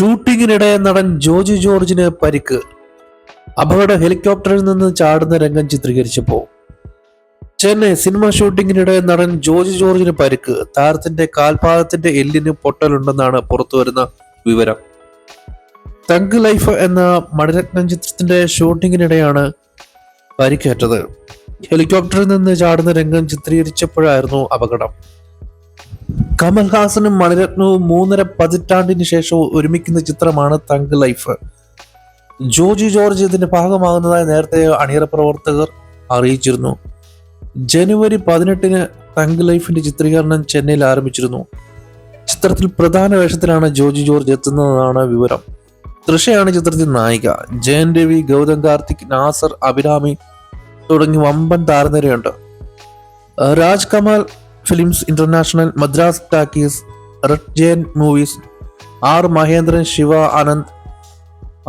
ഷൂട്ടിങ്ങിനിടെ നടൻ ജോജി ജോർജിന് പരിക്ക്. അപകട ഹെലികോപ്റ്ററിൽ നിന്ന് ചാടുന്ന രംഗം ചിത്രീകരിച്ചപ്പോൾ ചെന്നൈ സിനിമ ഷൂട്ടിങ്ങിനിടെ നടൻ ജോജി ജോർജിന് പരിക്ക്. താരത്തിന്റെ കാൽപാദത്തിന്റെ എല്ലിന് പൊട്ടലുണ്ടെന്നാണ് പുറത്തുവരുന്ന വിവരം. തങ്ക് ലൈഫ് എന്ന മണിരത്നം ചിത്രത്തിന്റെ ഷൂട്ടിങ്ങിനിടെയാണ് പരിക്കേറ്റത്. ഹെലികോപ്റ്ററിൽ നിന്ന് ചാടുന്ന രംഗം ചിത്രീകരിച്ചപ്പോഴായിരുന്നു അപകടം. കമൽഹാസനും മണിരത്നവും മൂന്നര പതിറ്റാണ്ടിന് ശേഷം ഒരുമിക്കുന്ന ചിത്രമാണ് തങ്ക് ലൈഫ്. ജോജി ജോർജ് ഇതിന്റെ ഭാഗമാകുന്നതായി നേരത്തെ അണിയറ പ്രവർത്തകർ അറിയിച്ചിരുന്നു. ജനുവരി പതിനെട്ടിന് തങ്ക് ലൈഫിന്റെ ചിത്രീകരണം ചെന്നൈയിൽ ആരംഭിച്ചിരുന്നു. ചിത്രത്തിൽ പ്രധാന വേഷത്തിലാണ് ജോജി ജോർജ് എത്തുന്നതാണ് വിവരം. തൃഷയാണ് ചിത്രത്തിൽ നായിക. ജയൻ രവി ഗൗതം കാർത്തിക് നാസർ അഭിരാമി തുടങ്ങി വമ്പൻ താരനിരയുണ്ട്. Raj Kamal films international Madras talkies red giant movies R Mahendran Siva Anand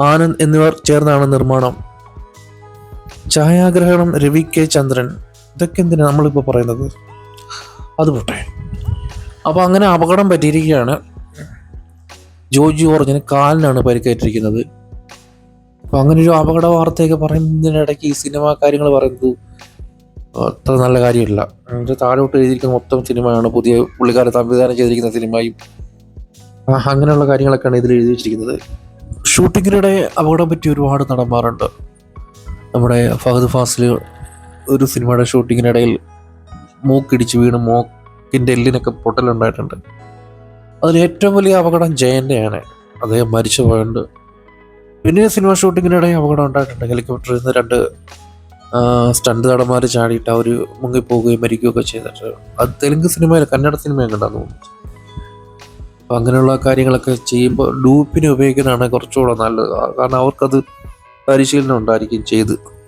Anand എന്നിവർ ചേർന്നാണ് നിർമ്മാണം. ഛായാഗ്രഹണം രവി കെ ചന്ദ്രൻ. ഇതൊക്കെ എന്തിനാണ് നമ്മളിപ്പോൾ പറയുന്നത്? അത് പോട്ടെ. അപ്പോൾ അങ്ങനെ അപകടം പറ്റിയിരിക്കുകയാണ്. ജോർജ് ജോർജിന് കാലിനാണ് പരിക്കേറ്റിരിക്കുന്നത്. അപ്പോൾ അങ്ങനെ ഒരു അപകട വാർത്തയൊക്കെ പറയുന്നതിനിടയ്ക്ക് ഈ സിനിമ കാര്യങ്ങൾ പറയുന്നത് അത്ര നല്ല കാര്യമില്ല. താഴോട്ട് എഴുതിയിരിക്കുന്ന മൊത്തം സിനിമയാണ്. പുതിയ പുള്ളിക്കാരെ സംവിധാനം ചെയ്തിരിക്കുന്ന സിനിമയും അങ്ങനെയുള്ള കാര്യങ്ങളൊക്കെയാണ് ഇതിൽ എഴുതി വെച്ചിരിക്കുന്നത്. ഷൂട്ടിങ്ങിനിടെ അപകടം പറ്റി ഒരുപാട് നടന്മാരുണ്ട്. നമ്മുടെ ഫഹദ് ഫാസിൽ ഒരു സിനിമയുടെ ഷൂട്ടിങ്ങിനിടയിൽ മൂക്കിടിച്ച് വീണ് മൂക്കിന്റെ എല്ലിനൊക്കെ പൊട്ടലുണ്ടായിട്ടുണ്ട്. അതിൽ ഏറ്റവും വലിയ അപകടം ജയന്റെയാണ്. അദ്ദേഹം മരിച്ചു പോയുണ്ട് പിന്നെ സിനിമ ഷൂട്ടിങ്ങിനിടെ അപകടം ഉണ്ടായിട്ടുണ്ട്. ഹെലികോപ്റ്ററിൽ നിന്ന് രണ്ട് സ്റ്റണ്ട് നടന്മാർ ചാടിയിട്ട് അവർ മുങ്ങിപ്പോവുകയും മരിക്കുകയൊക്കെ ചെയ്തിട്ട് അത് തെലുങ്ക് സിനിമയിൽ കന്നഡ സിനിമയും കണ്ടാന്ന് തോന്നുന്നു. അപ്പം അങ്ങനെയുള്ള കാര്യങ്ങളൊക്കെ ചെയ്യുമ്പോൾ ഡൂപ്പിനെ ഉപയോഗിക്കുന്നതാണ് കുറച്ചുകൂടെ നല്ലത്. കാരണം അവർക്കത് പരിശീലനം ഉണ്ടായിരിക്കും ചെയ്ത്.